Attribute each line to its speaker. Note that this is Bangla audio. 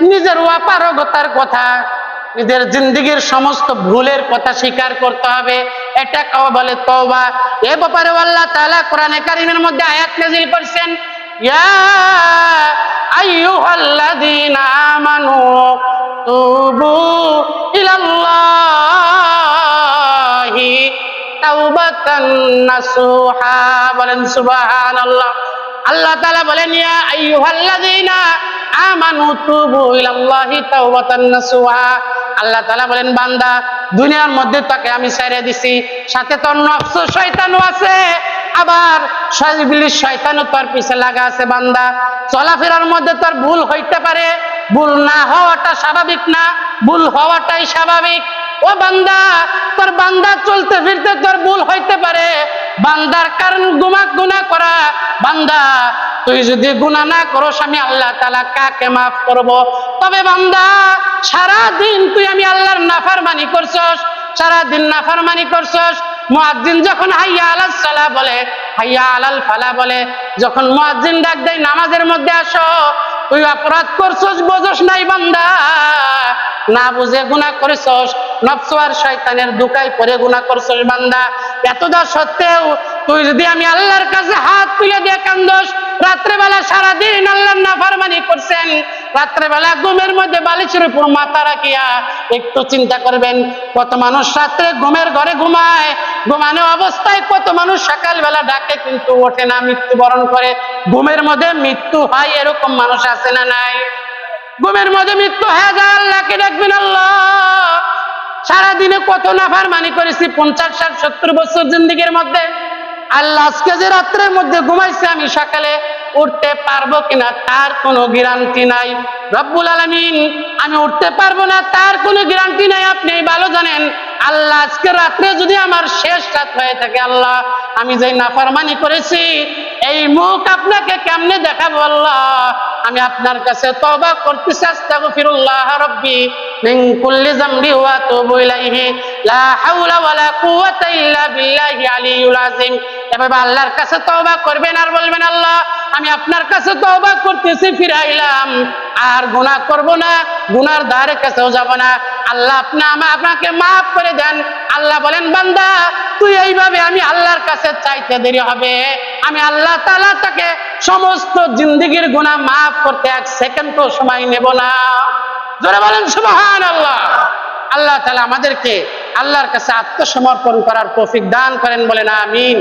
Speaker 1: নিজের অপারগতার কথা, নিজের জিন্দগির সমস্ত ভুলের কথা স্বীকার করতে হবে। এটা কেউ বলে তওবা। এ ব্যাপারে আল্লাহ তাআলা কোরআনে কারিমের মধ্যে আয়াত নাযিল করেছেন, ইয়া আইয়ুহাল্লাযীনা আমানু তুবু ইলাল্লাহি তাওবাতান নাসুহা। বলেন সুবহানাল্লাহ। আল্লাহ তাআলা বলেন, ইয়া আইয়ুহাল্লাযীনা আল্লাহ বলেন, বান্দা, দুনিয়ার মধ্যে আমি দিছি, সাথে তোর আছে, আবার তোর পিছে লাগা আছে, বান্দা। চলাফেরার মধ্যে তোর ভুল হইতে পারে, ভুল না হওয়াটা স্বাভাবিক না, ভুল হওয়াটাই স্বাভাবিক। ও বান্দা, তোর বান্দা চলতে ফিরতে তোর ভুল হইতে পারে, বান্দার কারণ গুমা গুনাহ করা, বান্দা তুই যদি গুনাহ না করো আমি আল্লাহ তালা কাকে মাফ করব? তবে বান্দা সারা দিন তুই আমি আল্লাহর নাফরমানি করছস সারা দিন নাফরমানি করছস। মুয়াজ্জিন যখন হাইয়া আলাস সালা বলে, হাইয়া আলাল ফালা বলে, যখন মুয়াজ্জিন ডাক দেয়, নামাজের মধ্যে আসো, তুই অপরাধ করছস, বোঝস নাই বান্দা। না বুঝে গুনাহ করেছস, নফস আর শয়তানের দুকাই পরে গুনাহ করছস বান্দা। এতটা সত্ত্বেও তুই যদি আমি আল্লাহর কাছে হাত তুলে দিয়ে কান্দস, রাত্রেবেলা সারাদিন আল্লাহর নাফরমানি করছেন। রাত্রেবেলা ঘুমের মধ্যে বালিশের উপর মাথা রাখিয়া একটু চিন্তা করবেন, কত মানুষ রাত্রে ঘুমের ঘরে ঘুমায়, ঘুমানো অবস্থায় কত মানুষ সকালবেলা ডাকে কিন্তু ওঠে না মৃত্যুবরণ করে। ঘুমের মধ্যে মৃত্যু হয় এরকম মানুষ আছে না নাই? ঘুমের মধ্যে মৃত্যু হয়ে যায় আল্লাহকে ডাকবেন আল্লাহ। সারাদিনে কত নাফার মানি করেছি, পঞ্চাশ, ষাট, সত্তর বছর জিন্দিগির মধ্যে। আল্লাহ আজকে যে রাত্রের মধ্যে ঘুমাইছে, আমি সকালে উঠতে পারব কিনা তার কোনো গ্যারান্টি নাই। রব্বুল আলমিন, আমি উঠতে পারব না, তার কোনো গ্যারান্টি নাই। আপনি ভালো জানেন, আল্লাহ আজকে রাত্রে যদি আমার শেষ রাত হয়ে থাকে, আল্লাহ, আমি যে নাফারমানি করেছি, এই মুখ আপনাকে কেমনে দেখাবো, আল্লাহ? আমি আপনার কাছে তওবা করতেছি, আস্তাগফিরুল্লাহ রাব্বি মিন কুল্লি যামবি ওয়া আতুবু ইলাইহি। লা হাওলা ওয়ালা কুওয়াতা ইল্লা বিল্লাহি আলিয়্যুল আযীম। এভাবে আল্লাহর কাছে তওবা করবেন আর বলবেন, আল্লাহ, আমি আপনার কাছে তওবা করতেছি, ফিরাইলাম। আর গুনাহ করব না গুনার ধারে কাছেও যাব না। আল্লাহ আপনি আপনাকে মাফ করে দেন। আল্লাহ বলেন, বান্দা, তুই এইভাবে আমি আল্লাহর কাছে চাইতে দেরি হবে। আমি আল্লাহ তাআলা তাকে সমস্ত জিন্দিগির গুনাহ মাফ করতে এক সেকেন্ডও সময় নেব না। জোরে বলেন সুবহান আল্লাহ আল্লাহ তাআলা আমাদেরকে আল্লাহর কাছে আত্মসমর্পণ করার তৌফিক দান করেন, বলেন, আমিন।